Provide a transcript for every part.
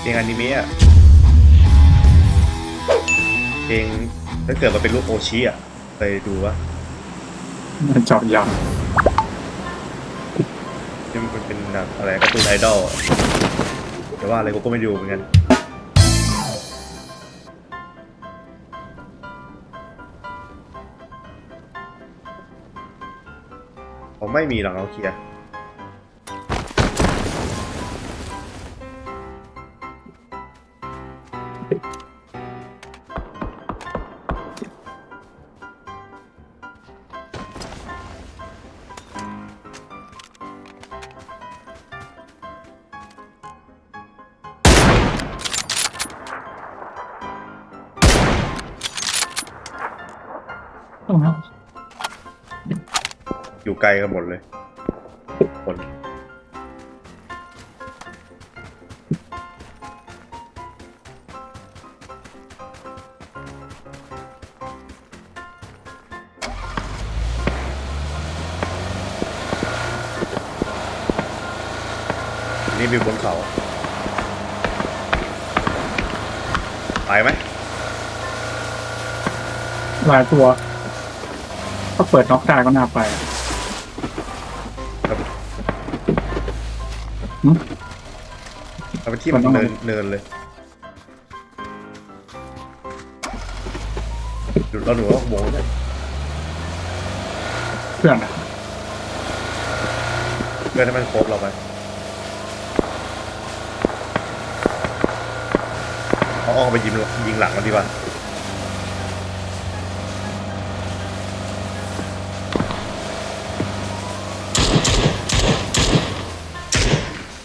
เพลงอนิเมะอะเพลงถ้าเกิดมันเป็นรูปโอชิอะไปดูว่าเจาะยางที่มันเป็นแบบอะไรการ์ตูนไอดอลอะแต่ว่าอะไรกูก็ไม่ดูเหมือนกัน ผมไม่มีหรอกเอาเคลียร์ ต้องนะอยู่ไกลกันหมดเลยคนนี่มีบนเขาไปไหมหลายตัว ถ้าเปิดน็อกได้ก็น่าไปครับหึ เอาไปที่มันมันต้อง เนินเนินเลยเราหนูว่าโมงเลยเพื่อนอะเพื่อให้มันครบเราไปเอาออกไปยิงยิงหลังมันดีกว่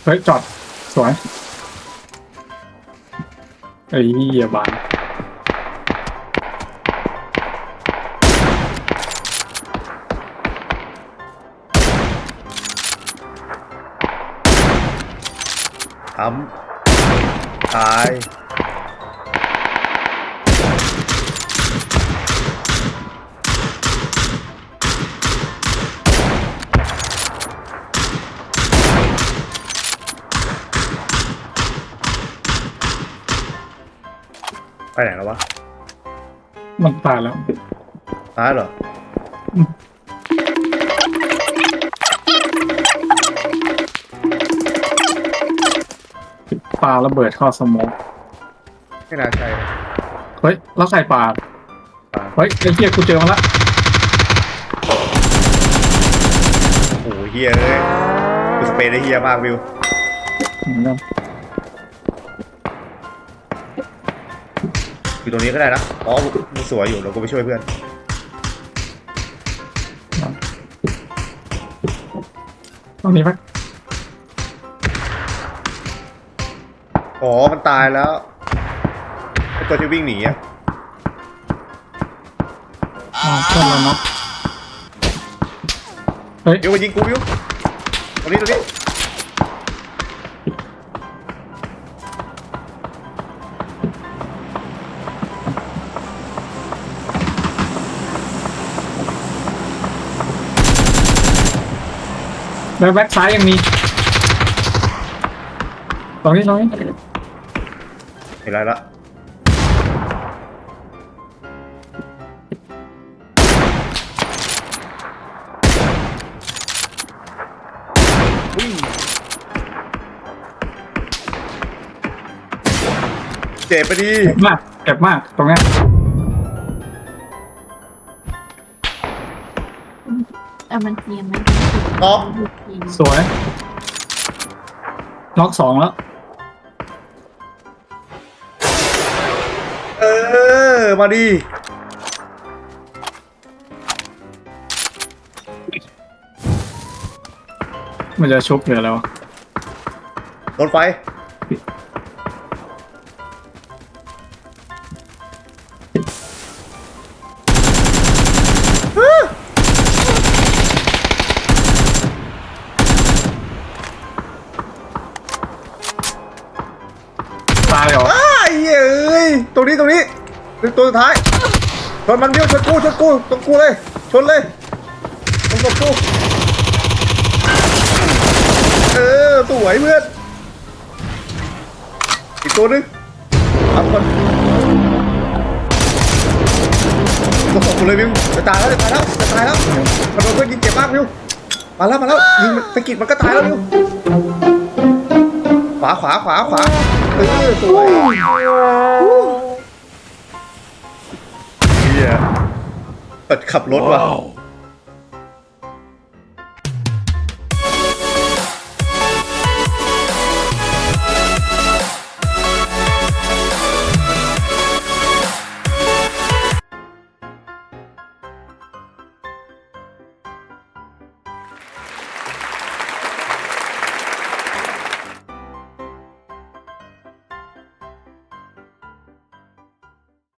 เฮ้ยจอด สวย ไอ้เหี้ยบานทำตาย ไปไหนแล้ววะมันตายแล้ว ตายเหรอปาระเบิดเข้าสโมองไม่น่าใช่นะเฮ้ย แล้วใครปาตายเฮ้ยไอ้เหี้ยกูเจอมันละโอ้โหเฮียเลยกูสเปรย์ได้เฮียมากวิวเหมื รงนี้ก็ได้นะ อ๋อมันสวยอยู่เราก็ไปช่วยเพื่อน ตรงนี้ปะอ๋อ มันตายแล้วไอตัวที่วิ่งหนีอะอ๋อเพื่อนเราเนาะเฮ้ยวิวมายิงกูวิวตรงนี้ตรงนี้ แบ็คแบ็คซ้ายยังมีตรงนี้ตรงนี้เห็นไรละอุ้ยเจ็บไปดีเก็บมากเก็บมากตรงเนี้ย แต่มันเตรียมไหมน็อกสวยน็อกสองแล้ว เออ มาดี มันจะชุบเหลือแล้วโดนไฟ ตายหรออ้ายเอ้ยตรงนี้ตรงนี้เป็นตัวสุดท้ายชนมันเดียวชนกูชนกูตรงกูเลยชนเลยตรงกูเออสวยเพื่อนอีกตัวนึงเอาคนตัวของกูเลยมิวจะตายแล้วจะตายแล้วจะตายแล้วมันโดนเพื่อนยิงเจ็บมากมิวมาแล้วมาแล้วยิงตะกิดมันก็ตายแล้วมิว ขวาขวาขวาขวาเออสวยเฮียเปิดขับรถว่ะ